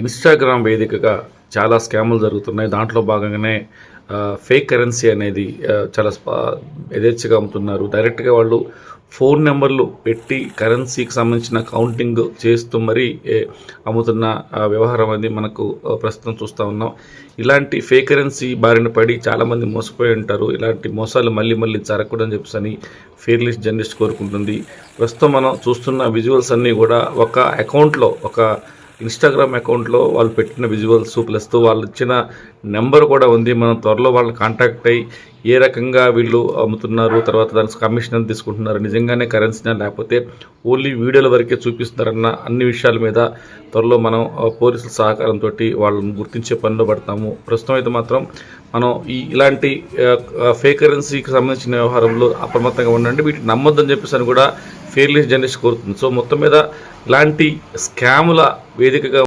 Instagram వేదికగా చాలా స్కాములు జరుగుతున్నాయి. దాంట్లో భాగంగానే ఫేక్ కరెన్సీ అనేది చాలా స్పా యథేచ్ఛగా అమ్ముతున్నారు. డైరెక్ట్గా వాళ్ళు ఫోన్ నెంబర్లు పెట్టి కరెన్సీకి సంబంధించిన కౌంటింగ్ చేస్తూ మరీ అమ్ముతున్న వ్యవహారం అనేది మనకు ప్రస్తుతం చూస్తూ ఉన్నాం. ఇలాంటి ఫేక్ కరెన్సీ బారిన పడి చాలామంది మోసపోయి ఉంటారు. ఇలాంటి మోసాలు మళ్ళీ మళ్ళీ జరగకూడదని చెప్పేసి అని ఫెయిర్లిస్ట్ జర్నలిస్ట్ కోరుకుంటుంది. ప్రస్తుతం మనం చూస్తున్న విజువల్స్ అన్నీ కూడా ఒక అకౌంట్లో ఒక ఇన్స్టాగ్రామ్ అకౌంట్లో వాళ్ళు పెట్టిన విజువల్స్ ప్లస్ వాళ్ళు ఇచ్చిన నెంబర్ కూడా ఉంది. మనం త్వరలో వాళ్ళని కాంటాక్ట్ అయ్యి ఏ రకంగా వీళ్ళు అమ్ముతున్నారు తర్వాత దానికి కమిషన్ ఎంత తీసుకుంటున్నారు నిజంగానే కరెన్సీనా లేకపోతే ఓన్లీ వీడియోల వరకే చూపిస్తున్నారన్న అన్ని విషయాల మీద త్వరలో మనం పోలీసుల సహకారంతో వాళ్ళని గుర్తించే పనిలో పడతాము. ప్రస్తుతం అయితే మాత్రం మనం ఈ ఇలాంటి ఫేక్ కరెన్సీకి సంబంధించిన వ్యవహారంలో అప్రమత్తంగా ఉండండి. వీటిని నమ్మొద్దని చెప్పేసి అని కూడా ఫెయిర్లెస్ జర్నలిస్ట్ కోరుతుంది. సో మొత్తం మీద ఇలాంటి స్కాముల వేదికగా